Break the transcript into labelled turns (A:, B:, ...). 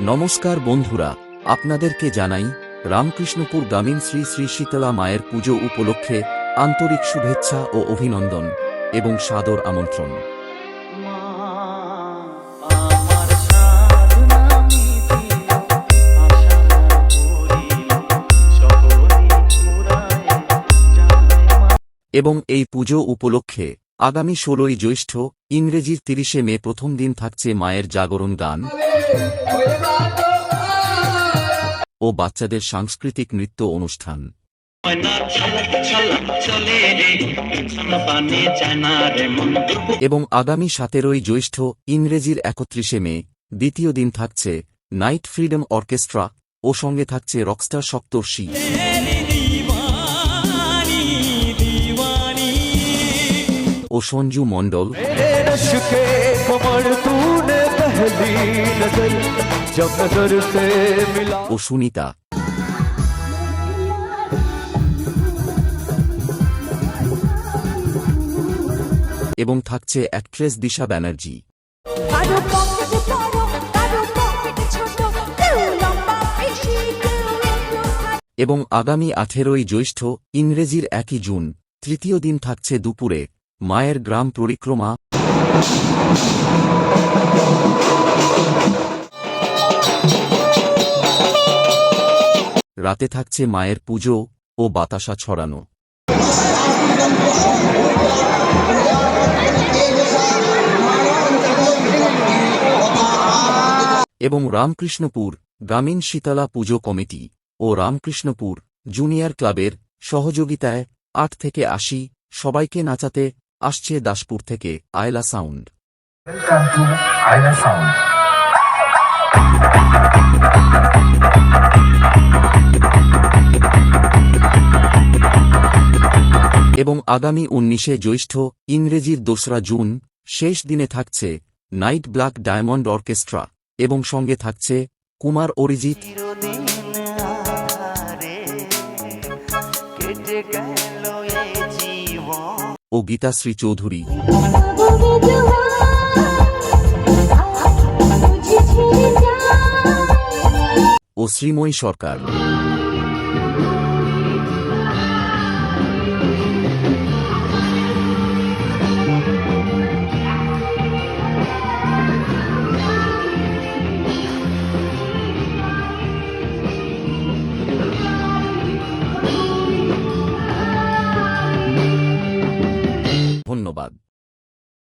A: নমস্কার বন্ধুরা আপনাদেরকে জানাই রামকৃষ্ণপুর গ্রামীণ শ্রী শ্রী শীতলা মায়ের পুজো উপলক্ষে আন্তরিক শুভেচ্ছা ও অভিনন্দন এবং সাদর আমন্ত্রণ। এবং এই পুজো উপলক্ষে আগামী ষোলোই জ্যৈষ্ঠ, ইংরেজির তিরিশে মে প্রথম দিন থাকছে মায়ের জাগরণ গান। ও বাচ্চাদের সাংস্কৃতিক নৃত্য অনুষ্ঠান। এবং আগামী সতেরোই জ্যৈষ্ঠ, ইংরেজির একত্রিশে মে, দ্বিতীয় দিন থাকছে নাইট ফ্রিডম অর্কেস্ট্রা ও সঙ্গে থাকছে রকস্টার সপ্তর্ষি। ও সঞ্জু
B: মন্ডল
A: ও সুনিতা। এবং থাকছে অ্যাক্ট্রেস দিশা ব্যানার্জি। এবং আগামী আঠেরোই জ্যৈষ্ঠ ইংরেজির একই জুন তৃতীয় দিন থাকছে দুপুরে। মায়ের গ্রাম পরিক্রমা। রাতে থাকছে মায়ের পুজো ও বাতাসা ছড়ানো। এবং রামকৃষ্ণপুর গ্রামীণ শীতলা পুজো কমিটি ও রামকৃষ্ণপুর জুনিয়র ক্লাবের সহযোগিতায় আট থেকে আশি সবাইকে নাচাতে আসছে দাসপুর থেকে আয়লা সাউন্ড। এবং আগামী উনিশে জ্যৈষ্ঠ ইংরেজির দোসরা জুন শেষ দিনে থাকছে নাইট ব্ল্যাক ডায়মন্ড অর্কেস্ট্রা এবং সঙ্গে থাকছে কুমার অরিজিৎ। ও গীতাশ্রী চৌধুরী। ও শ্রীময়ী সরকার